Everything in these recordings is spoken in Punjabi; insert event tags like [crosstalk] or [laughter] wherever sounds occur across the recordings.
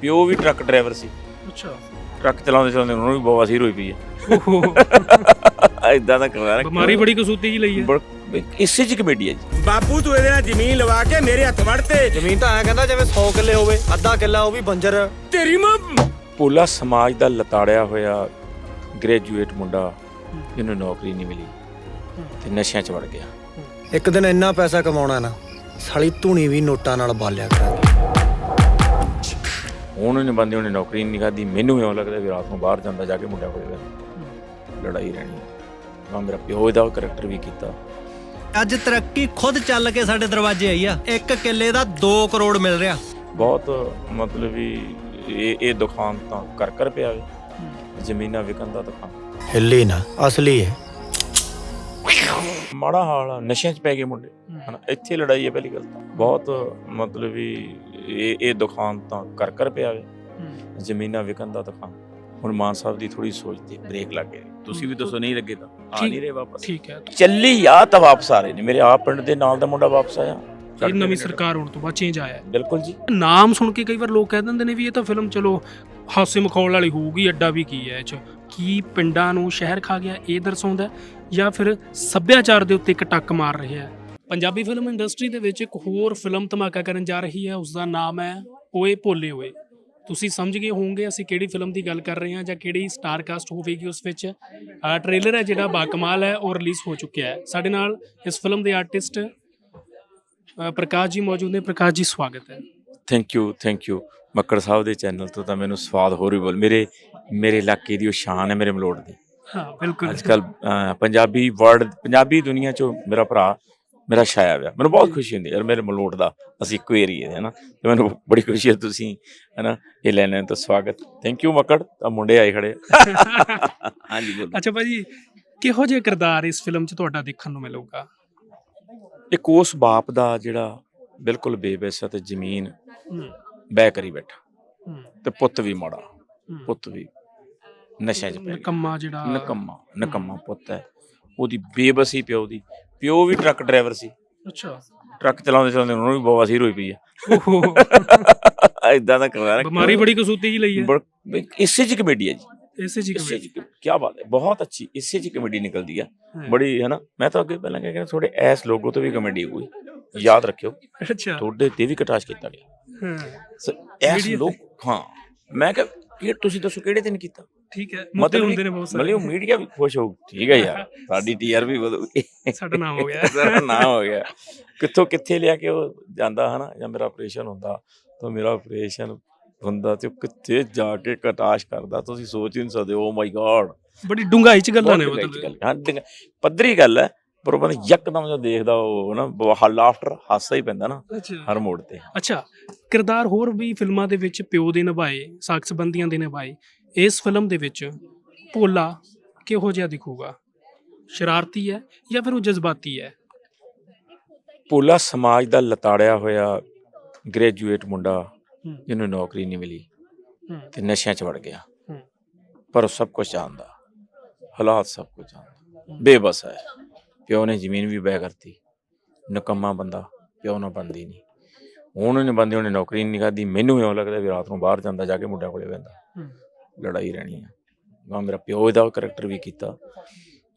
ਪਿਓ ਵੀ ਟਰੱਕ ਡਰਾਈਵਰ ਸੀ। ਅੱਛਾ। ਟਰੱਕ ਚਲਾਉਂਦੇ ਚਲਾਉਂਦੇ ਉਹਨਾਂ ਨੂੰ ਵੀ ਬਵਾਸੀਰ ਹੋਈ ਪਈ ਓਹੋ ਹੈ ਇਦਾਂ ਦਾ ਕਰਵਾ ਬਿਮਾਰੀ ਬੜੀ ਕਸੂਤੀ ਜੀ ਲਈ ਹੈ ਇਸੇ ਚ ਕਮੇਡੀ ਹੈ ਜੀ। ਬਾਪੂ ਤੂੰ ਇਹਦੇ ਨਾਲ ਜ਼ਮੀਨ ਲਵਾ ਕੇ ਮੇਰੇ ਹੱਥ ਵੜ ਤੇ। ਜ਼ਮੀਨ ਤਾਂ ਐ ਕਹਿੰਦਾ ਜਿਵੇਂ 100 ਕਿੱਲੇ ਹੋਵੇ ਅੱਧਾ ਕਿੱਲਾ ਉਹ ਵੀ ਬੰਜਰ। ਤੇਰੀ ਮਾਂ ਪੋਲਾ ਸਮਾਜ ਦਾ ਲਤਾੜਿਆ ਹੋਇਆ ਗ੍ਰੈਜੂਏਟ ਮੁੰਡਾ ਜਿਹਨੂੰ ਨੌਕਰੀ ਨਹੀਂ ਮਿਲੀ ਤੇ ਨਸ਼ਿਆਂ 'ਚ ਵੜ ਗਿਆ। ਇੱਕ ਦਿਨ ਇੰਨਾ ਪੈਸਾ ਕਮਾਉਣਾ ਨਾ ਸਾਲੀ ਧੂਣੀ ਵੀ ਨੋਟਾਂ ਨਾਲ ਬਾਲਿਆ ਕਰਾਂਗੇ ਹੁਣ ਉਹਨੇ ਬੰਦੇ ਉਹਨੇ ਨੌਕਰੀ ਨਹੀਂ ਖਾਦੀ ਮੈਨੂੰ ਇਉਂ ਲੱਗਦਾ ਵੀ ਰਾਤ ਨੂੰ ਬਾਹਰ ਜਾਂਦਾ ਜਾ ਕੇ ਮੁੰਡਿਆਂ ਕੋਲੇ ਬਹਿੰਦਾ। ਲੜਾਈ ਰਹਿਣੀ ਮੈਂ ਮੇਰਾ ਪਿਓ ਇਹਦਾ ਕਰੈਕਟਰ ਵੀ ਕੀਤਾ। ਅੱਜ ਤਰੱਕੀ ਖੁਦ ਚੱਲ ਕੇ ਸਾਡੇ ਦਰਵਾਜ਼ੇ ਆਈ ਆ। ਇੱਕ ਕਿੱਲੇ ਦਾ 2 ਕਰੋੜ ਮਿਲ ਰਿਹਾ। ਬਹੁਤ ਮਤਲਬ ਵੀ ਇਹ ਇਹ ਦੁਕਾਨ ਤਾਂ ਕਰ ਕਰ ਪਿਆ ਵੇ। ਜ਼ਮੀਨਾਂ ਵਿਕਣ ਦਾ ਦੁਕਾਨ। ਹਿੱਲੀ ਨਾ ਅਸਲੀ ਹੈ। ਮਾੜਾ ਹਾਲ ਆ ਨਸ਼ਿਆਂ 'ਚ ਪੈ ਗਏ ਮੁੰਡੇ। ਹਨਾ ਇੱਥੇ ਲੜਾਈ ਹੈ ਪਹਿਲੀ ਗੱਲ ਤਾਂ। ਬਹੁਤ ਮਤਲਬ ਵੀ ਇਹ ਇਹ ਦੁਕਾਨ ਤਾਂ ਕਰ ਕਰ ਪਿਆ ਵੇ। ਜ਼ਮੀਨਾਂ ਵਿਕਣ ਦਾ ਦੁਕਾਨ ਹੁਣ ਮਾਨ ਸਾਹਿਬ ਦੀ ਥੋੜੀ ਸੋਚ ਤੇ ਬ੍ਰੇਕ ਲੱਗ ਗਈ ਤੁਸੀਂ ਵੀ ਦੱਸੋ ਨਹੀਂ ਲੱਗੇ ਤਾਂ। ਆ ਨਹੀਂ ਰਹੇ ਵਾਪਸ। ਠੀਕ ਹੈ। ਚੱਲੀ ਆ ਤਾਂ ਵਾਪਸ ਆ ਰਹੇ ਨੇ। ਮੇਰੇ ਆਪ ਪਿੰਡ ਦੇ ਨਾਲ ਦਾ ਮੁੰਡਾ ਵਾਪਸ ਆਇਆ। ਇਹ ਨਵੀਂ ਸਰਕਾਰ ਹੋਣ ਤੋਂ ਬਾਅਦ ਚੇਂਜ ਆਇਆ। ਬਿਲਕੁਲ ਜੀ। ਨਾਮ ਸੁਣ ਕੇ ਕਈ ਵਾਰ ਲੋਕ ਕਹਿ ਦਿੰਦੇ ਨੇ ਵੀ ਇਹ ਤਾਂ ਫਿਲਮ ਚਲੋ ਹਾਸੇ ਮਖੌਲ ਵਾਲੀ ਹੋਊਗੀ ਐਡਾ ਵੀ ਕੀ ਹੈ ਇਹ ਚ? ਕੀ ਪਿੰਡਾਂ ਨੂੰ ਸ਼ਹਿਰ ਖਾ ਗਿਆ ਇਹ ਦਰਸਾਉਂਦਾ ਜਾਂ ਫਿਰ ਸੱਭਿਆਚਾਰ ਦੇ ਉੱਤੇ ਇੱਕ ਟੱਕ ਮਾਰ ਰਿਹਾ ਹੈ? ਪੰਜਾਬੀ ਫਿਲਮ ਇੰਡਸਟਰੀ ਦੇ ਵਿੱਚ ਇੱਕ ਹੋਰ ਫਿਲਮ ਧਮਾਕਾ ਕਰਨ ਜਾ ਰਹੀ ਹੈ ਉਸ ਦਾ ਨਾਮ ਹੈ ਓਏ ਭੋਲੇ ਓਏ ਤੁਸੀਂ ਸਮਝ ਗਏ ਹੋਵੋਗੇ ਅਸੀਂ ਕਿਹੜੀ ਫਿਲਮ ਦੀ ਗੱਲ ਕਰ ਰਹੇ ਹਾਂ ਜਾਂ ਕਿਹੜੀ ਸਟਾਰ ਕਾਸਟ ਹੋਵੇਗੀ ਉਸ ਵਿੱਚ। ਟ੍ਰੇਲਰ ਹੈ ਜਿਹੜਾ ਬਾਕਮਾਲ ਹੈ ਉਹ ਰਿਲੀਜ਼ ਹੋ ਚੁੱਕਿਆ ਹੈ। ਸਾਡੇ ਨਾਲ ਇਸ ਫਿਲਮ ਦੇ ਆਰਟਿਸਟ ਪ੍ਰਕਾਸ਼ ਜੀ ਮੌਜੂਦ ਨੇ। ਪ੍ਰਕਾਸ਼ ਜੀ ਸਵਾਗਤ ਹੈ। Thank you thank you Makkar ਸਾਹਿਬ ਦੇ ਚੈਨਲ ਤੋਂ ਤਾਂ ਮੈਨੂੰ ਸਵਾਦ ਹੋਰ ਵੀ ਬੋਲ ਮੇਰੇ ਮੇਰੇ ਇਲਾਕੇ ਦੀ ਉਹ ਸ਼ਾਨ ਹੈ ਮੇਰੇ ਮਲੋਟ ਦੀ। ਹਾਂ ਬਿਲਕੁਲ। ਅੱਜ ਕੱਲ ਪੰਜਾਬੀ ਵਰਡ ਪੰਜਾਬੀ ਦੁਨੀਆ ਚੋਂ ਮੇਰਾ ਭਰਾ ਮੇਰਾ ਛਾਇਆ ਹੋਇਆ ਮੈਨੂੰ ਬਹੁਤ ਖੁਸ਼ੀ ਹੁੰਦੀ ਹੈ ਯਾਰ ਮੇਰੇ ਮਲੋਟ ਦਾ। ਅਸੀਂ ਇੱਕੋ ਏਰੀਏ ਦੇ ਹਨਾ ਤੇ ਮੈਨੂੰ ਬੜੀ ਖੁਸ਼ੀ ਹੈ ਤੁਸੀਂ ਹਨਾ ਇਹ ਲੈਣੇ ਤਾਂ ਸਵਾਗਤ। Thank you Makkar. ਤਾਂ ਮੁੰਡੇ ਆਏ ਖੜੇ [laughs] ਹਾਂਜੀ ਬੋਲੋ। ਅੱਛਾ ਭਾਜੀ ਕਿਹੋ ਜਿਹਾ ਕਿਰਦਾਰ ਇਸ ਫਿਲਮ 'ਚ ਤੁਹਾਡਾ ਦੇਖਣ ਨੂੰ ਮਿਲੂਗਾ? ਇੱਕ ਉਸ ਬਾਪ ਦਾ ਜਿਹੜਾ ਬਿਲਕੁਲ ਬੇਬਸ ਹੈ ਤੇ ਜ਼ਮੀਨ ਬੈ ਕਰੀ ਬੈਠਾ। ਤੇ ਪੁੱਤ ਵੀ ਮਾੜਾ ਪੁੱਤ ਵੀ ਨਸ਼ਿਆਂ 'ਚ ਪੈ ਗਿਆ। ਨਕੰਮਾ ਜਿਹੜਾ ਨਕੰਮਾ ਨਕੰਮਾ ਪੁੱਤ ਹੈ। ਉਹਦੀ ਬੇਬਸੀ ਪਿਓ ਦੀ। ਪਿਓ ਵੀ ਟਰੱਕ ਡਰਾਈਵਰ ਸੀ। ਅੱਛਾ। ਟਰੱਕ ਚਲਾਉਂਦੇ ਚਲਾਉਂਦੇ ਉਹਨਾਂ ਨੂੰ ਵੀ ਬਵਾਸੀਰ ਹੋਈ ਪਈ ਓਹੋ। ਇਦਾਂ ਦਾ ਕਰਵਾ ਬਿਮਾਰੀ ਬੜੀ ਕਸੂਤੀ ਜੀ ਲਈ ਹੈ। ਇਸੇ ਚ ਕਮੇਡੀ ਹੈ ਜੀ। ਇਸੇ ਜੀ ਚ ਕੀ ਬਾਤ ਹੈ। ਬਹੁਤ ਅੱਛੀ ਇਸੇ ਚ ਕਮੇਡੀ ਨਿਕਲਦੀ ਹਾਂ। ਬੜੀ ਹੈ ਨਾ ਮੈਂ ਤਾਂ ਅੱਗੇ ਪਹਿਲਾਂ ਕਹਿ ਰਿਹਾ ਥੋੜੇ ਐਸ ਲੋਗੋ ਤੋਂ ਵੀ ਕਮੇਡੀ ਹੋਈ ਯਾਦ ਰੱਖਿਓ। ਅੱਛਾ। ਤੁਹਾਡੇ ਤੇ ਵੀ ਕਟਾਸ਼ ਕੀਤਾ ਗਿਆ। ਹਾਂ। ਐਸ ਲੋਕ ਹਾਂ। ਮੈਂ ਕਿ ਤੁਸੀਂ ਦੱਸੋ ਕਿਹੜੇ ਦਿਨ ਕੀਤਾ? ਠੀਕ ਹੈ ਮੁੱਦੇ ਹੁੰਦੇ ਨੇ ਬਹੁਤ ਸਾਰੇ। ਮਤਲਬ ਮੀਡੀਆ ਵੀ ਖੁਸ਼ ਹੋਊ ਠੀਕ ਹੈ ਯਾਰ ਸਾਡੀ ਟੀਆਰਪੀ ਵਧੂਗੀ ਸਾਡਾ ਨਾਮ ਹੋ ਗਿਆ। [laughs] ਸਾਡਾ ਨਾਮ ਹੋ ਗਿਆ। ਕਿੱਥੋਂ ਕਿੱਥੇ ਲਿਆ ਕੇ ਉਹ ਜਾਂਦਾ ਹਨਾ ਜਾਂ ਮੇਰਾ ਆਪਰੇਸ਼ਨ ਹੁੰਦਾ ਤਾਂ ਮੇਰਾ ਆਪਰੇਸ਼ਨ ਹੁੰਦਾ ਤੇ ਕਿੱਥੇ ਜਾ ਕੇ ਕਟਾਸ਼ ਕਰਦਾ ਤੁਸੀਂ ਸੋਚ ਹੀ ਨਹੀਂ ਸਕਦੇ ਓ ਮਾਈ ਗॉड ਬੜੀ ਡੂੰਘਾਈ 'ਚ ਗੱਲਾਂ ਨੇ ਮਤਲਬ। ਹਾਂ ਪੱਧਰੀ ਗੱਲ ਹੈ ਪਰ ਉਹ ਬੰਦਾ ਯਕਦਮ ਜਦੋਂ ਦੇਖਦਾ ਉਹ ਨਾ ਲਾਫਟਰ ਹਾਸਾ ਹੀ ਪੈਂਦਾ ਨਾ ਹਰ ਮੋੜ ਤੇ। ਅੱਛਾ ਕਿਰਦਾਰ ਹੋਰ ਵੀ ਫਿਲਮਾਂ ਦੇ ਵਿੱਚ ਪਿਓ ਦੇ ਨਿਭਾਏ ਸਾਕ ਸੰਬੰਧੀਆਂ ਦੇ ਨਿਭਾਏ ਇਸ ਫਿਲਮ ਦੇ ਵਿੱਚ ਭੋਲਾ ਕਿਹੋ ਜਿਹਾ ਦਿਖੂਗਾ? ਸ਼ਰਾਰਤੀ ਹੈ ਜਾਂ ਫਿਰ ਉਹ ਜਜ਼ਬਾਤੀ ਹੈ? ਪੋਲਾ ਸਮਾਜ ਦਾ ਲਤਾੜਿਆ ਹੋਇਆ ਗ੍ਰੈਜੂਏਟ ਮੁੰਡਾ। ਜਿਹਨੂੰ ਨੌਕਰੀ ਨਹੀਂ ਮਿਲੀ ਤੇ ਨਸ਼ਿਆਂ 'ਚ ਵੜ ਗਿਆ। ਪਰ ਉਹ ਸਭ ਕੁਝ ਜਾਣਦਾ। ਹਾਲਾਤ ਸਭ ਕੁਝ ਜਾਣਦਾ। ਬੇਬਸ ਹੈ। ਪਿਓ ਨੇ ਜ਼ਮੀਨ ਵੀ ਬੈ ਕਰਤੀ। ਨਕੰਮਾ ਬੰਦਾ ਪਿਓ ਨਾਲ ਬਣਦੀ ਨਹੀਂ। ਉਹਨੇ ਬੰਦੇ ਉਹਨੇ ਨੌਕਰੀ ਨਹੀਂ ਖਾਦੀ ਮੈਨੂੰ ਇਉਂ ਲੱਗਦਾ ਵੀ ਰਾਤ ਨੂੰ ਬਾਹਰ ਜਾਂਦਾ ਜਾ ਕੇ ਮੁੰਡਿਆਂ ਕੋਲੇ ਬਹਿੰਦਾ। ਹੂੰ। ਲੜਾਈ ਰਹਿਣੀ ਹੈ ਮੈਂ ਮੇਰਾ ਪਿਓ ਇਹਦਾ ਕਰੈਕਟਰ ਵੀ ਕੀਤਾ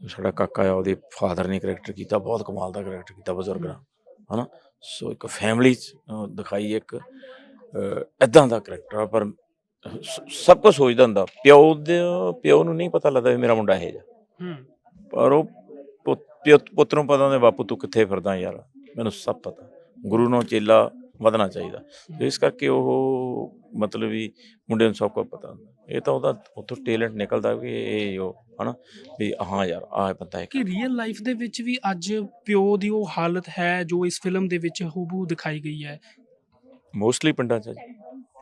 ਸਾਡਾ ਕਾਕਾ ਆ ਉਹਦੇ ਫਾਦਰ ਨੇ ਕਰੈਕਟਰ ਕੀਤਾ ਬਹੁਤ ਕਮਾਲ ਦਾ ਕਰੈਕਟਰ ਕੀਤਾ ਬਜ਼ੁਰਗ ਦਾ ਹਨਾ? ਸੋ ਇੱਕ ਫੈਮਿਲੀ ਚ ਦਿਖਾਈ ਇੱਕ ਇਦਾਂ ਦਾ ਕਰੈਕਟਰ ਆ ਪਰ ਸਭ ਕੁਝ ਸੋਚਦਾ ਹੁੰਦਾ ਪਿਓ ਦੇ ਪਿਓ ਨੂੰ ਨਹੀਂ ਪਤਾ ਲੱਗਦਾ ਵੀ ਮੇਰਾ ਮੁੰਡਾ ਇਹ ਜਾ ਹੂੰ। ਪਰ ਉਹ ਪੁੱਤ ਨੂੰ ਪਤਾ ਹੁੰਦਾ ਬਾਪੂ ਤੂੰ ਕਿੱਥੇ ਫਿਰਦਾ ਯਾਰ ਮੈਨੂੰ ਸਭ ਪਤਾ। ਗੁਰੂ ਨੂੰ ਚੇਲਾ ਵਧਣਾ ਚਾਹੀਦਾ। ਤੇ ਇਸ ਕਰਕੇ ਉਹ ਮਤਲਬ ਵੀ ਮੁੰਡੇ ਨੂੰ ਸਭ ਕੁਝ ਪਤਾ ਹੁੰਦਾ। ਇਹ ਤਾਂ ਉਹਦਾ ਉਤੋਂ ਟੈਲੈਂਟ ਨਿਕਲਦਾ ਕਿ ਇਹ ਉਹ ਹਨਾ ਵੀ ਹਾਂ ਯਾਰ ਆਹ ਬੰਦਾ ਹੈ। ਕਿ ਰੀਅਲ ਲਾਈਫ ਦੇ ਵਿੱਚ ਵੀ ਅੱਜ ਪਿਓ ਦੀ ਉਹ ਹਾਲਤ ਹੈ ਜੋ ਇਸ ਫਿਲਮ ਦੇ ਵਿੱਚ ਹੂਬੂ ਦਿਖਾਈ ਗਈ ਹੈ। ਮੋਸਟਲੀ ਪਿੰਡਾਂ 'ਚ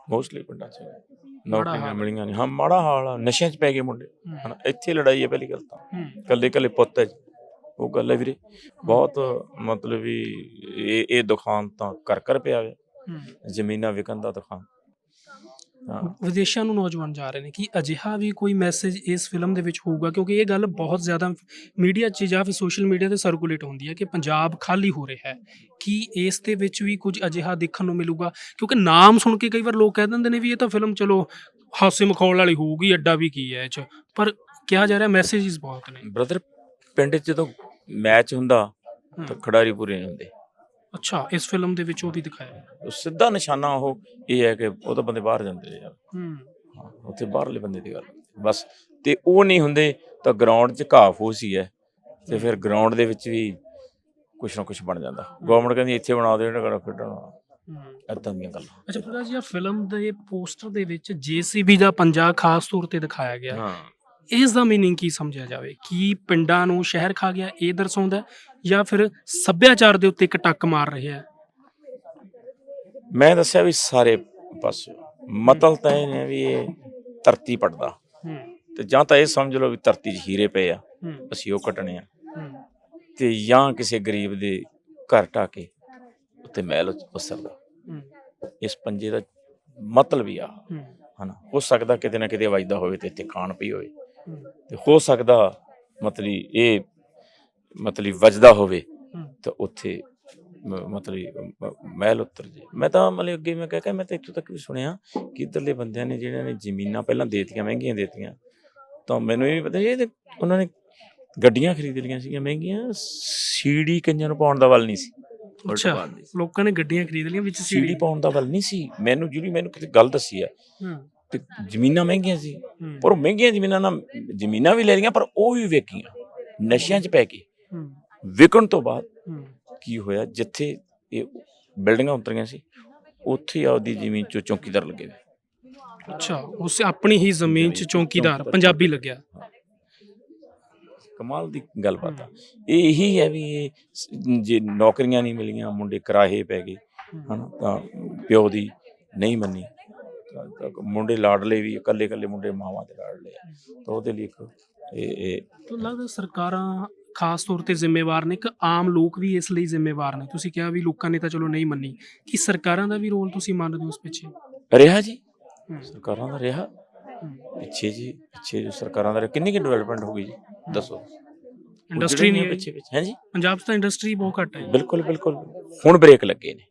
ਮੋਸਟਲੀ ਪਿੰਡਾਂ 'ਚ ਨੌਕਰੀਆਂ। ਮਿਲੀਆਂ ਨਹੀਂ ਹਾਂ ਮਾੜਾ ਹਾਲ ਆ। ਨਸ਼ਿਆਂ 'ਚ ਪੈ ਗਏ ਮੁੰਡੇ। ਹਨਾ ਇੱਥੇ ਲੜਾਈ ਹੈ ਪਹਿਲੀ ਗੱਲ ਤਾਂ। ਕੱਲੇ ਕੱਲੇ ਪੁੱਤ ਹੈ। ਉਹ ਗੱਲ ਹੈ ਵੀਰੇ। ਬਹੁਤ ਮਤਲਬ ਵੀ ਇਹ ਇਹ ਦੁਕਾਨ ਤਾਂ ਕਰ ਕਰ ਪਿਆ ਵੇ ਹੂੰ। ਜ਼ਮੀਨਾਂ ਵਿਕਣ ਦਾ ਦੁਕਾਨ। ਵਿਦੇਸ਼ਾਂ ਨੂੰ ਨੌਜਵਾਨ ਜਾ ਰਹੇ ਨੇ ਕਿ ਅਜਿਹਾ ਵੀ ਕੋਈ ਮੈਸੇਜ ਇਸ ਫਿਲਮ ਦੇ ਵਿੱਚ ਹੋਊਗਾ? ਕਿਉਂਕਿ ਇਹ ਗੱਲ ਬਹੁਤ ਜ਼ਿਆਦਾ ਮੀਡੀਆ 'ਚ ਜਾਂ ਫਿਰ ਸੋਸ਼ਲ ਮੀਡੀਆ ਤੇ ਸਰਕੂਲੇਟ ਹੁੰਦੀ ਹੈ ਕਿ ਪੰਜਾਬ ਖਾਲੀ ਹੋ ਰਿਹਾ ਹੈ। ਕੀ ਇਸ ਦੇ ਵਿੱਚ ਵੀ ਕੁਝ ਅਜਿਹਾ ਦੇਖਣ ਨੂੰ ਮਿਲੂਗਾ? ਕਿਉਂਕਿ ਨਾਮ ਸੁਣ ਕੇ ਕਈ ਵਾਰ ਲੋਕ ਕਹਿ ਦਿੰਦੇ ਨੇ ਵੀ ਇਹ ਤਾਂ ਫਿਲਮ ਚਲੋ ਹਾਸੇ ਮਖੌਲ ਵਾਲੀ ਹੋਊਗੀ ਐਡਾ ਵੀ ਕੀ ਹੈ ਇਹ 'ਚ। ਪਰ ਕਿਹਾ ਜਾ ਰਿਹਾ ਮੈਸੇजेस ਬਹੁਤ ਨੇ। ਬ੍ਰਦਰ ਪਿੰਡ 'ਚ ਜਦੋਂ ਮੈਚ ਹੁੰਦਾ ਤਾਂ ਖਿਡਾਰੀ ਪੂਰੇ ਨਹੀਂ ਹੁੰਦੇ। ਅੱਛਾ ਇਸ ਫਿਲਮ ਦੇ ਵਿੱਚ ਉਹ ਵੀ ਦਿਖਾਇਆ ਹੈ ਉਹ ਸਿੱਧਾ ਨਿਸ਼ਾਨਾ ਉਹ ਇਹ ਹੈ ਕਿ ਉਹ ਤਾਂ ਬੰਦੇ ਬਾਹਰ ਜਾਂਦੇ ਆ ਯਾਰ। ਹੂੰ। ਹਾਂ, ਉੱਥੇ ਬਾਹਰਲੇ ਬੰਦੇ ਦੀ ਗੱਲ ਬਸ ਤੇ ਉਹ ਨਹੀਂ ਹੁੰਦੇ ਤਾਂ ਗਰਾਊਂਡ 'ਚ ਘਾਹ ਫੂਸ ਹੀ ਹੈ। ਤੇ ਫਿਰ ਗਰਾਊਂਡ ਦੇ ਵਿੱਚ ਵੀ ਕੁਛ ਨਾ ਕੁਛ ਬਣ ਜਾਂਦਾ। ਗਵਰਨਮੈਂਟ ਕਹਿੰਦੀ ਇੱਥੇ ਬਣਾ ਦਿਓ ਇਹਨਾਂ ਖੇਡਣਾ ਹੂੰ। ਏਦਾਂ ਦੀਆਂ ਗੱਲਾਂ। ਅੱਛਾ ਪ੍ਰਕਾਸ਼ ਜੀ ਫਿਲਮ ਦੇ ਪੋਸਟਰ ਦੇ ਵਿੱਚ ਜੀਸੀਬੀ ਦਾ ਪੰਜਾ ਖਾਸ ਤੌਰ ਤੇ ਦਿਖਾਇਆ ਗਿਆ। ਹਾਂ। ਇਸ ਦਾ ਮੀਨਿੰਗ ਕੀ ਸਮਝਿਆ ਜਾਵੇ? ਕੀ ਪਿੰਡਾਂ ਨੂੰ ਸ਼ਹਿਰ ਖਾ ਗਿਆ ਇਹ ਦਰਸਾਉਂਦਾ? ਜਾਂ ਫਿਰ ਸੱਭਿਆਚਾਰ ਦੇ ਉੱਤੇ ਇੱਕ ਟੱਕ ਮਾਰ ਰਿਹਾ ਹੈ? ਮੈਂ ਦੱਸਿਆ ਵੀ ਸਾਰੇ ਪਾਸੇ। ਮਤਲਬ ਤਾਂ ਇਹ ਨੇ ਵੀ ਇਹ ਧਰਤੀ ਪੜਦਾ ਤੇ ਜਾਂ ਤਾਂ ਇਹ ਸਮਝ ਲਓ ਵੀ ਧਰਤੀ 'ਚ ਹੀਰੇ ਪਏ ਆ ਅਸੀਂ ਉਹ ਕੱਟਣੇ ਆ। ਤੇ ਜਾਂ ਕਿਸੇ ਗਰੀਬ ਦੇ ਘਰ ਢਾ ਕੇ ਉੱਤੇ ਮਹਿਲ ਵਸਰਦਾ ਹੂੰ, ਇਸ ਪੰਜੇ ਦਾ ਮਤਲਬ ਹੀ ਆ। ਹਨਾ ਹੋ ਸਕਦਾ ਕਿਤੇ ਨਾ ਕਿਤੇ ਵੱਜਦਾ ਹੋਵੇ ਤੇ ਇੱਥੇ ਖਾਣ ਪਈ ਹੋਵੇ। ਤੇ ਹੋ ਸਕਦਾ ਮਤਲਬ ਇਹ ਮਤਲਬ ਵੱਜਦਾ ਹੋਵੇ। ਤਾਂ ਉੱਥੇ ਮਤਲਬ ਮਹਿਲ ਉੱਤਰ ਜੇ। ਮੈਂ ਤਾਂ ਮਤਲਬ ਅੱਗੇ ਮੈਂ ਕਹਿ ਕੇ ਮੈਂ ਤਾਂ ਇੱਥੋਂ ਤੱਕ ਵੀ ਸੁਣਿਆ ਕਿ ਇੱਧਰਲੇ ਬੰਦਿਆਂ ਨੇ ਜਿਹੜਿਆਂ ਨੇ ਜ਼ਮੀਨਾਂ ਪਹਿਲਾਂ ਦੇਤੀਆਂ ਮਹਿੰਗੀਆਂ ਦੇਤੀਆਂ ਤਾਂ ਮੈਨੂੰ ਇਹ ਵੀ ਪਤਾ ਇਹ ਉਹਨਾਂ ਨੇ ਗੱਡੀਆਂ ਖਰੀਦ ਲਈਆਂ ਸੀਗੀਆਂ ਮਹਿੰਗੀਆਂ ਸੀੜੀ ਕੰਨਾਂ ਨੂੰ ਪਾਉਣ ਦਾ ਵੱਲ ਨਹੀਂ ਸੀ। ਅੱਛਾ। ਲੋਕਾਂ ਨੇ ਗੱਡੀਆਂ ਖਰੀਦ ਲਈਆਂ ਵਿੱਚ ਸੀੜੀ ਸੀੜੀ ਪਾਉਣ ਦਾ ਵੱਲ ਨਹੀਂ ਸੀ। ਮੈਨੂੰ ਜਿਹੜੀ ਮੈਨੂੰ ਕਿਤੇ ਗੱਲ ਦੱਸੀ ਹੈ ਹੂੰ, ਤੇ ਜ਼ਮੀਨਾਂ ਮਹਿੰਗੀਆਂ ਸੀ। ਪਰ ਉਹ ਮਹਿੰਗੀਆਂ ਜ਼ਮੀਨਾਂ ਨਾਲ ਜ਼ਮੀਨਾਂ ਵੀ ਲੈ ਲਈਆਂ ਪਰ ਉਹ ਵੀ ਵੇਚੀਆਂ। ਨਸ਼ਿਆਂ 'ਚ ਪੈ ਕੇ ਵਿਕਣ ਤੋਂ ਬਾਅਦ ਕੀ ਹੋਇਆ ਜਿੱਥੇ ਇਹ ਬਿਲਡਿੰਗਾਂ ਉਤਰੀਆਂ ਸੀ ਉੱਥੇ ਆਪਦੀ ਜ਼ਮੀਨ 'ਚੋਂ ਚੌਕੀਦਾਰ ਲੱਗੇ ਹੋਏ। ਅੱਛਾ ਉਸ ਆਪਣੀ ਹੀ ਜ਼ਮੀਨ 'ਚ ਚੌਕੀਦਾਰ ਚੌਕੀਦਾਰ। ਪੰਜਾਬੀ ਲੱਗਿਆ। ਕਮਾਲ ਦੀ ਗੱਲਬਾਤ ਆ। ਇਹ ਇਹੀ ਹੈ ਵੀ ਇਹ ਸ- ਜੇ ਨੌਕਰੀਆਂ ਨਹੀਂ ਮਿਲੀਆਂ ਮੁੰਡੇ ਕਿਰਾਏ ਪੈ ਗਏ ਹਨਾ ਤਾਂ ਪਿਓ ਦੀ ਨਹੀਂ ਮੰਨੀ। ਤਾਂ- ਤਾਂ ਮੁੰਡੇ ਲਾਡਲੇ ਵੀ ਇਕੱਲੇ ਇਕੱਲੇ ਮੁੰਡੇ ਮਾਵਾਂ ਦੇ ਲਾਡਲੇ ਆ ਤਾਂ ਉਹਦੇ ਲਈ ਇੱਕ ਇਹ ਇਹ ਤਾਂ ਲੱਗਦਾ ਸਰਕਾਰਾਂ ਖਾਸ ਤੌਰ ਤੇ ਜ਼ਿੰਮੇਵਾਰ ਨੇ ਕਿ ਆਮ ਲੋਕ ਵੀ ਇਸ ਲਈ ਜ਼ਿੰਮੇਵਾਰ ਨੇ? ਤੁਸੀਂ ਕਿਹਾ ਵੀ ਲੋਕਾਂ ਨੇ ਤਾਂ ਚਲੋ ਨਹੀਂ ਮੰਨੀ। ਕਿ ਸਰਕਾਰਾਂ ਦਾ ਵੀ ਰੋਲ ਤੁਸੀਂ ਮੰਨਦੇ ਹੋ ਉਸ ਪਿੱਛੇ? ਰਿਹਾ ਜੀ। ਸਰਕਾਰਾਂ ਦਾ ਰਿਹਾ। ਪਿੱਛੇ ਜੀ ਪਿੱਛੇ ਜੋ ਸਰਕਾਰਾਂ ਦਾ ਕਿੰਨੀ ਕਿ ਡਿਵੈਲਪਮੈਂਟ ਹੋ ਗਈ ਜੀ? ਦੱਸੋ। ਇੰਡਸਟਰੀ ਨਹੀਂ ਪਿੱਛੇ ਪਿੱਛੇ। ਹੈ ਜੀ? ਪੰਜਾਬ 'ਚ ਤਾਂ ਇੰਡਸਟਰੀ ਬਹੁਤ ਘੱਟ ਹੈ। ਬਿਲਕੁਲ ਬਿਲਕੁਲ। ਹੁਣ ਬ੍ਰੇਕ ਲੱਗੇ ਨੇ।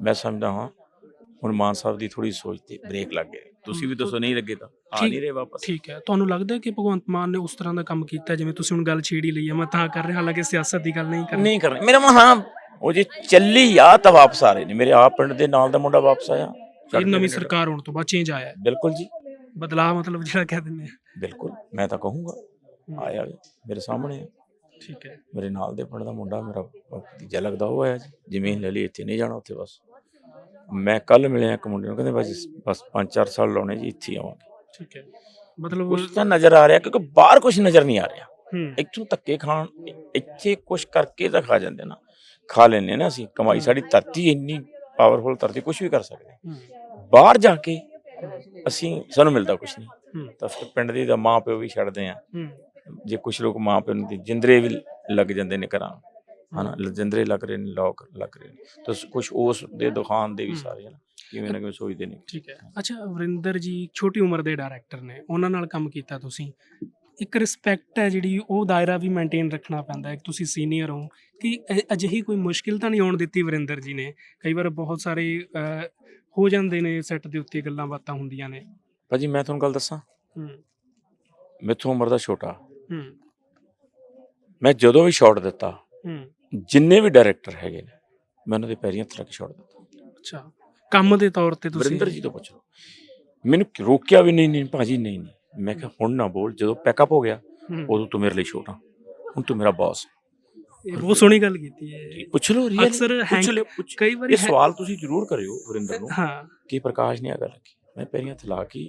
ਮੈਂ ਸਮਝਦਾ ਹਾਂ ਹੁਣ ਮਾਨ ਸਾਹਿਬ ਦੀ ਥੋੜੀ ਸੋਚ ਤੇ ਬ੍ਰੇਕ ਲੱਗ ਗਏ ਤੁਸੀਂ ਵੀ ਦੱਸੋ ਨਹੀਂ ਲੱਗੇ ਤਾਂ। ਆ ਨਹੀਂ ਰਹੇ ਵਾਪਸ। ਠੀਕ ਹੈ। ਤੁਹਾਨੂੰ ਲੱਗਦਾ ਹੈ ਕਿ ਭਗਵੰਤ ਮਾਨ ਨੇ ਉਸ ਤਰ੍ਹਾਂ ਦਾ ਕੰਮ ਕੀਤਾ ਜਿਵੇਂ ਤੁਸੀਂ ਹੁਣ ਗੱਲ ਛੇੜੀ ਲਈ ਹੈ ਮੈਂ ਤਾਂ ਕਰ ਰਿਹਾ ਹਾਲਾਂਕਿ ਸਿਆਸਤ ਦੀ ਗੱਲ ਨਹੀਂ ਕਰ ਨਹੀਂ ਕਰਨਾ। ਮੇਰਾ ਮਨ ਹਾਂ ਉਹ ਜੇ ਚੱਲੀ ਆ ਤਾਂ ਵਾਪਸ ਆ ਰਹੇ ਨੇ। ਮੇਰੇ ਆਪ ਪਿੰਡ ਦੇ ਨਾਲ ਦਾ ਮੁੰਡਾ ਵਾਪਸ ਆਇਆ। ਇਹ ਨਵੀਂ ਸਰਕਾਰ ਹੋਣ ਤੋਂ ਬਾਅਦ ਚੇਂਜ ਆਇਆ। ਬਿਲਕੁਲ ਜੀ। ਬਦਲਾਅ ਮਤਲਬ ਜਿਹੜਾ ਕਹਿ ਦਿੰਦੇ ਆ। ਬਿਲਕੁਲ ਮੈਂ ਤਾਂ ਕਹੂੰਗਾ। ਆਇਆ ਮੇਰੇ ਸਾਹਮਣੇ। ਠੀਕ ਹੈ। ਮੇਰੇ ਨਾਲ ਦੇ ਪਿੰਡ ਦਾ ਮੁੰਡਾ ਮੇਰਾ ਭਤੀਜਾ ਲੱਗਦਾ ਉਹ ਆਇਆ ਜੀ। ਜ਼ਮੀਨ ਲੈ ਲਈ ਇੱਥੇ ਨਹੀਂ ਜਾਣਾ ਉੱਥੇ ਬਸ। ਮੈਂ ਕੱਲ ਮਿਲਿਆ ਇੱਕ ਮੁੰਡੇ ਨੂੰ ਕਹਿੰਦੇ ਬਸ ਬਸ 5-4 ਸਾਲ ਲਾਉਣੇ ਜੀ ਇੱਥੇ ਆਵਾਂਗੇ। ਠੀਕ ਹੈ। ਮਤਲਬ ਕੁਝ ਤਾਂ ਨਜ਼ਰ ਆ ਰਿਹਾ ਕਿਉਂਕਿ ਬਾਹਰ ਕੁਝ ਨਜ਼ਰ ਨਹੀਂ ਆ ਰਿਹਾ। ਇੱਥੋਂ ਧੱਕੇ ਖਾਣ ਇੱਥੇ ਕੁਝ ਕਰਕੇ ਤਾਂ ਖਾ ਜਾਂਦੇ ਨਾ। ਖਾ ਲੈਂਦੇ ਨਾ ਅਸੀਂ ਕਮਾਈ ਸਾਡੀ ਧਰਤੀ ਇੰਨੀ ਪਾਵਰਫੁਲ ਧਰਤੀ ਕੁਝ ਵੀ ਕਰ ਸਕਦੇ। ਬਾਹਰ ਜਾ ਕੇ ਅਸੀਂ ਸਾਨੂੰ ਮਿਲਦਾ ਕੁਝ ਨਹੀਂ। ਤਾਂ ਫਿਰ ਪਿੰਡ ਦੀ ਦਾ ਮਾਂ ਪਿਓ ਵੀ ਛੱਡਦੇ ਆ। ਜੇ ਕੁਝ ਲੋਕ ਮਾਂ ਪਿਓ ਨੂੰ ਜਿੰਦਰੇ ਵੀ ਲੱਗ ਜਾਂਦੇ ਨੇ ਘਰਾਂ ਹਨਾ ਜਿੰਦਰੇ ਲੱਗ ਰਹੇ ਨੇ ਲੋਕ ਲੱਗ ਰਹੇ ਨੇ। ਤਾਂ ਕੁਝ ਉਸ ਦੇ ਦੁਕਾਨ ਦੇ ਵੀ ਸਾਰੇ ਹਨ ਕਿਵੇਂ ਨਾ ਕਿਵੇਂ ਸੋਚਦੇ ਨੇ। ਠੀਕ ਹੈ। ਅੱਛਾ ਵਰਿੰਦਰ ਜੀ ਛੋਟੀ ਉਮਰ ਦੇ ਡਾਇਰੈਕਟਰ ਨੇ ਉਹਨਾਂ ਨਾਲ ਕੰਮ ਕੀਤਾ ਤੁਸੀਂ। ਇੱਕ ਰਿਸਪੈਕਟ ਹੈ ਜਿਹੜੀ ਉਹ ਦਾਇਰਾ ਵੀ ਮੇਨਟੇਨ ਰੱਖਣਾ ਪੈਂਦਾ ਹੈ। ਤੁਸੀਂ ਸੀਨੀਅਰ ਹੋ ਕਿ ਅਜਿਹੀ ਕੋਈ ਮੁਸ਼ਕਿਲ ਤਾਂ ਨਹੀਂ ਆਉਣ ਦਿੱਤੀ ਵਰਿੰਦਰ ਜੀ ਨੇ? ਕਈ ਵਾਰ ਬਹੁਤ ਸਾਰੇ ਹੋ ਜਾਂਦੇ ਨੇ ਸੈੱਟ ਦੇ ਉੱਤੇ ਗੱਲਾਂ ਬਾਤਾਂ ਹੁੰਦੀਆਂ ਨੇ। ਭਾਜੀ ਮੈਂ ਤੁਹਾਨੂੰ ਗੱਲ ਦੱਸਾਂ? ਹੂੰ। ਮੇਥੋਂ ਉਮਰ ਦਾ ਛੋਟਾ। ਹੂੰ। ਮੈਂ ਜਦੋਂ ਵੀ ਸ਼ਾਟ ਦਿੱਤਾ ਹੂੰ। ਜਿੰਨੇ ਵੀ ਡਾਇਰੈਕਟਰ ਹੈਗੇ ਨੇ ਮੈਂ ਉਹਨਾਂ ਦੇ ਪੈਰੀਂ ਹੱਥ ਰੱਖ ਕੇ ਛੱਡ ਦਿੱਤਾ ਅੱਛਾ। ਕੰਮ ਦੇ ਤੌਰ ਤੇ ਤੁਸੀਂ ਵਰਿੰਦਰ ਜੀ ਤੋਂ ਪੁੱਛ ਲਓ। ਮੈਨੂੰ ਰੋਕਿਆ ਵੀ ਨਹੀਂ ਨਹੀਂ ਭਾਜੀ ਨਹੀਂ ਨਹੀਂ। ਮੈਂ ਕਿਹਾ ਹੁਣ ਨਾ ਬੋਲ ਜਦੋਂ ਪੈਕਅਪ ਹੋ ਗਿਆ ਉਦੋਂ ਤੂੰ ਮੇਰੇ ਲਈ ਛੋਟਾ ਹੁਣ ਤੂੰ ਮੇਰਾ ਬੌਸ ਇਹ ਬਹੁਤ ਸੋਹਣੀ ਗੱਲ ਕੀਤੀ ਹੈ। ਪੁੱਛ ਲਓ ਰੀਅਲ ਅਕਸਰ ਪੁੱਛ ਲਿਓ ਪੁੱਛ ਕਈ ਵਾਰੀ ਇਹ ਸਵਾਲ ਤੁਸੀਂ ਜ਼ਰੂਰ ਕਰਿਓ ਵਰਿੰਦਰ ਨੂੰ ਹਾਂ। ਕਿ ਪ੍ਰਕਾਸ਼ ਨੇ ਅਗਰ ਲੱਗੀ ਮੈਂ ਪੈਰੀਂ ਹੱਥ ਲਾ ਕੇ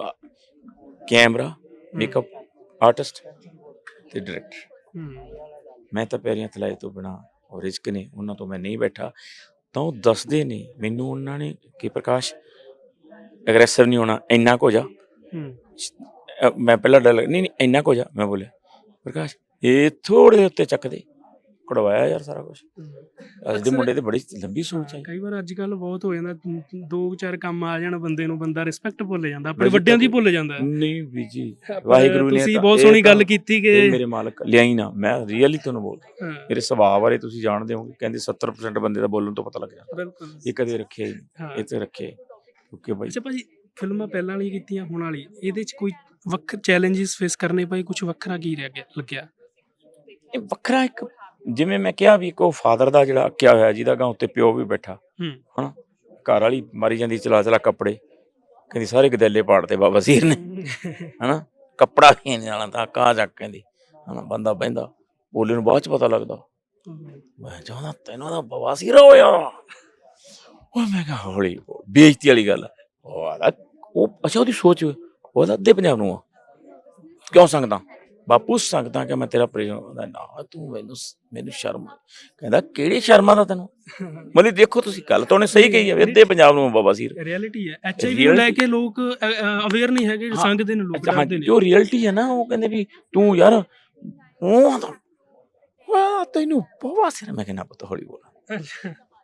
ਆ, ਕੈਮਰਾ ਮੇਕਅਪ ਆਰਟਿਸਟ ਤੇ ਡਾਇਰੈਕਟਰ ਹੂੰ। ਮੈਂ ਤਾਂ ਪੈਰੀਂ ਹੱਥ ਲਾਏ ਤੋਂ ਬਿਨਾ ਔਰ ਰਿਸਕ ਨੇ ਉਹਨਾਂ ਤੋਂ ਮੈਂ ਨਹੀਂ ਬੈਠਾ। ਤਾਂ ਉਹ ਦੱਸਦੇ ਨੇ ਮੈਨੂੰ ਉਹਨਾਂ ਨੇ ਕਿ ਪ੍ਰਕਾਸ਼ ਐਗਰੈਸਿਵ ਨਹੀਂ ਹੋਣਾ ਇੰਨਾ ਕੁ ਜਾ। ਮੈਂ ਪਹਿਲਾਂ ਡਰ ਲੱਗ ਨਹੀਂ ਨਹੀਂ ਇੰਨਾ ਕੁ ਜਾ। ਮੈਂ ਬੋਲਿਆ ਪ੍ਰਕਾਸ਼ ਇਹ ਥੋੜੇ ਉੱਤੇ ਚੱਕ ਦੇ। ਕਢਵਾਇਆ ਯਾਰ ਸਾਰਾ ਕੁਝ ਅੱਜ ਦੇ ਮੁੰਡੇ ਤੇ ਬੜੀ ਲੰਬੀ ਸੋਚ ਹੈ ਕਈ ਵਾਰ ਅੱਜ ਕੱਲ ਬਹੁਤ ਹੋ ਜਾਂਦਾ ਦੋ ਚਾਰ ਕੰਮ ਆ ਜਾਣ ਬੰਦੇ ਨੂੰ ਬੰਦਾ ਰਿਸਪੈਕਟ ਭੁੱਲ ਜਾਂਦਾ ਆਪਣੇ ਵੱਡਿਆਂ ਦੀ ਭੁੱਲ ਜਾਂਦਾ। ਨਹੀਂ ਵੀ ਜੀ ਵਾਹਿਗੁਰੂ ਨੇ ਤੁਸੀਂ ਬਹੁਤ ਸੋਹਣੀ ਗੱਲ ਕੀਤੀ ਕਿ ਮੇਰੇ ਮਾਲਕ ਲਿਆਈ ਨਾ ਮੈਂ ਰੀਅਲੀ ਤੁਹਾਨੂੰ ਬੋਲ ਹਾਂ, ਮੇਰੇ ਸੁਭਾਅ ਬਾਰੇ ਤੁਸੀਂ ਜਾਣਦੇ ਹੋਗੇ ਕਹਿੰਦੇ 70% ਬੰਦੇ ਦਾ ਬੋਲਣ ਤੋਂ ਪਤਾ ਲੱਗ ਜਾਂਦਾ ਬਿਲਕੁਲ। ਇਹ ਕਦੇ ਰੱਖਿਆ ਹੀ ਹਾਂ। ਤੇ ਰੱਖੇ ਕਿਉਂਕਿ ਬਾਈ ਅੱਛਾ ਭਾਜੀ ਫਿਲਮਾਂ ਪਹਿਲਾਂ ਵਾਲੀ ਕੀਤੀਆਂ ਹੁਣ ਵਾਲੀ ਇਹਦੇ ਚ ਕੋਈ ਵੱਖ ਚੈਲੰਜਸ ਫੇਸ ਕਰਨੇ ਪਏ ਕੁਝ ਵੱਖਰਾ ਕੀ ਰਹਿ ਗਿਆ ਲੱਗਿਆ? ਇਹ ਵੱਖਰਾ ਇੱਕ ਜਿਵੇਂ ਮੈਂ ਕਿਹਾ ਵੀ ਕੋ ਫਾਦਰ ਦਾ ਜਿਹੜਾ ਅੱਕਿਆ ਹੋਇਆ ਜਿਹਦਾ ਗਾਂ ਉੱਤੇ ਪਿਓ ਵੀ ਬੈਠਾ ਹੂੰ। ਹਨਾ? ਘਰ ਵਾਲੀ ਮਾਰੀ ਜਾਂਦੀ ਚਲਾ ਚਲਾ ਕੱਪੜੇ ਕਹਿੰਦੀ ਸਾਰੇ ਗਦੈਲੇ ਪਾੜਤੇ ਬਾਬਾ ਸੀਰ ਨੇ [laughs] ਹਨਾ? ਕੱਪੜਾ ਇਹਨੇ ਵਾਲਾ ਤਾਂ ਕਾ ਚੱਕ ਕਹਿੰਦੀ ਹਨਾ? ਬੰਦਾ ਬਹਿੰਦਾ ਬੋਲੇ ਨੂੰ ਬਾਅਦ ਚ ਪਤਾ ਲੱਗਦਾ। ਮੈਂ ਚਾਹੁੰਦਾ ਤੈਨੂੰ ਦਾ ਬਵਾਸੀਰ ਹੋਇਆ। ਉਹ ਮੈਂ ਕਿਹਾ ਹੌਲੀ ਬੇਇੱਜ਼ਤੀ ਵਾਲੀ ਗੱਲ ਉਹ ਅੱਛਾ ਉਹਦੀ ਸੋਚ ਉਹਦਾ ਅੱਧੇ ਪੰਜਾਬ ਨੂੰ ਆ। ਕਿਉਂ ਸੰਗਦਾ ਬਾਪੂ ਸੰਗਦਾ ਕਿ ਮੈਂ ਤੇਰਾ ਪ੍ਰੇਮ ਉਹਦਾ ਨਾ ਤੂੰ ਮੈਨੂੰ ਮੈਨੂੰ ਸ਼ਰਮ। ਕਹਿੰਦਾ ਕਿਹੜੀ ਸ਼ਰਮ ਦਾ ਤੈਨੂੰ? ਮਤਲਬ ਦੇਖੋ ਤੁਸੀਂ ਗੱਲ ਤਾਂ ਉਹਨੇ ਸਹੀ ਕਹੀ ਹੈ ਅੱਧੇ ਪੰਜਾਬ ਨੂੰ ਬਾਬਾ ਸੀਰ। ਰਿਐਲਿਟੀ ਹੈ। ਐਚਆਈਵੀ ਨੂੰ ਲੈ ਕੇ ਲੋਕ ਅਵੇਅਰ ਨਹੀਂ ਹੈਗੇ। ਸੰਗਦੇ ਨੇ ਲੋਕ ਡਰਦੇ ਨੇ। ਜੋ ਰਿਐਲਿਟੀ ਹੈ ਨਾ ਉਹ ਕਹਿੰਦੇ ਵੀ ਤੂੰ ਯਾਰ ਉਹ ਤਾਂ ਤੈਨੂੰ ਬਾਬਾ ਸੀਰ ਮੈਂ ਕਹਿੰਦਾ ਪੁੱਤ ਹੌਲੀ ਬੋਲ।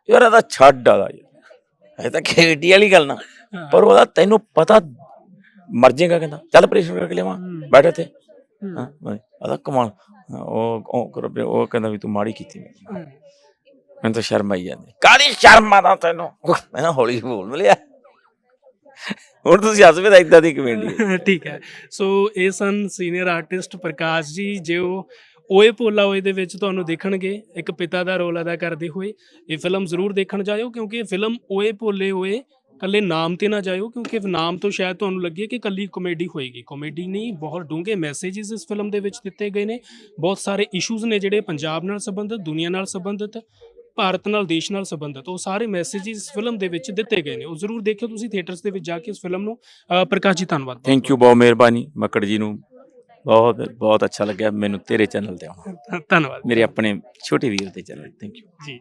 ਯਾਰ ਇਹਦਾ ਛੱਡ ਆਦਾ ਯਾਰ। ਇਹ ਤਾਂ ਖੇਡੀ ਵਾਲੀ ਗੱਲ ਨਾ। ਪਰ ਉਹਦਾ ਤੈਨੂੰ ਪਤਾ ਮਰ ਜਾਏਗਾ ਕਹਿੰਦਾ। ਚੱਲ ਆਪਰੇਸ਼ਨ ਕਰਕੇ ਲਿਆਵਾਂ। ਬੈਠ ਇੱਥੇ। ਹੂੰ। ਆਦਾ ਕਮਾਲ ਉਹ ਉਹ ਵੀ- ਉਹ ਕਹਿੰਦਾ ਵੀ ਤੂੰ ਮਾੜੀ ਕੀਤੀ। ਹੂੰ। ਮੈਨੂੰ ਤਾਂ ਸ਼ਰਮ ਆਈ ਜਾਂਦੀ ਕਾਦੀ ਸ਼ਰਮ ਆਦਾ ਤੈਨੂੰ ਮੈਂ ਨਾ ਹੌਲੀ ਬੋਲ ਮਿਲਿਆ ਹੁਣ ਤੁਸੀਂ ਹੱਸ ਵੀ ਇਦਾਂ ਦੀ ਕਮੇਡੀ ਠੀਕ ਹੈ ਸੋ ਇਹ ਸਨ ਸੀਨੀਅਰ ਆਰਟਿਸਟ ਪ੍ਰਕਾਸ਼ ਜੀ ਜੋ ਓਏ ਭੋਲਾ ਓਏ ਦੇ ਵਿੱਚ ਤੁਹਾਨੂੰ ਦੇਖਣਗੇ ਇੱਕ ਪਿਤਾ ਦਾ ਰੋਲ ਅਦਾ ਕਰਦੇ ਹੋਏ ਇਹ ਫਿਲਮ ਜ਼ਰੂਰ ਦੇਖਣ ਜਾਇਓ ਕਿਉਂਕਿ ਇਹ ਫਿਲਮ ਓਏ ਭੋਲੇ ਓਏ ਕੱਲੇ ਨਾਮ ਤੇ ਨਾ ਜਾਇਓ ਕਿਉਂਕਿ ਨਾਮ ਤੋਂ ਸ਼ਾਇਦ ਤੁਹਾਨੂੰ ਲੱਗੇ ਕਿ ਕੱਲੀ ਕਾਮੇਡੀ ਹੋਏਗੀ। ਕਾਮੇਡੀ ਨਹੀਂ ਬਹੁਤ ਡੂੰਘੇ ਮੈਸੇजेस ਇਸ ਫਿਲਮ ਦੇ ਵਿੱਚ ਦਿੱਤੇ ਗਏ ਨੇ। ਬਹੁਤ ਸਾਰੇ ਇਸ਼ੂਜ਼ ਨੇ ਜਿਹੜੇ ਪੰਜਾਬ ਨਾਲ ਸੰਬੰਧਿਤ ਦੁਨੀਆ ਨਾਲ ਸੰਬੰਧਿਤ ਭਾਰਤ ਨਾਲ ਦੇਸ਼ ਨਾਲ ਸੰਬੰਧਿਤ ਉਹ ਸਾਰੇ ਮੈਸੇजेस ਇਸ ਫਿਲਮ ਦੇ ਵਿੱਚ ਦਿੱਤੇ ਗਏ ਨੇ। ਉਹ ਜ਼ਰੂਰ ਦੇਖਿਓ ਤੁਸੀਂ ਥੀਏਟਰਸ ਦੇ ਵਿੱਚ ਜਾ ਕੇ ਇਸ ਫਿਲਮ ਨੂੰ ਪ੍ਰਕਾਸ਼ ਜੀ ਧੰਨਵਾਦ ਥੈਂਕ ਯੂ ਬਹੁਤ ਮਿਹਰਬਾਨੀ। ਮੱਕੜ ਜੀ ਨੂੰ ਬਹੁਤ ਬਹੁਤ ਅੱਛਾ ਲੱਗਿਆ ਮੈਨੂੰ ਤੇਰੇ ਚੈਨਲ ਤੇ ਆਉਣਾ। ਧੰਨਵਾਦ। ਮੇਰੇ ਆਪਣੇ ਛੋਟੇ ਵੀਰ ਦੇ ਚੈਨਲ ਥੈਂਕ ਯੂ ਜੀ।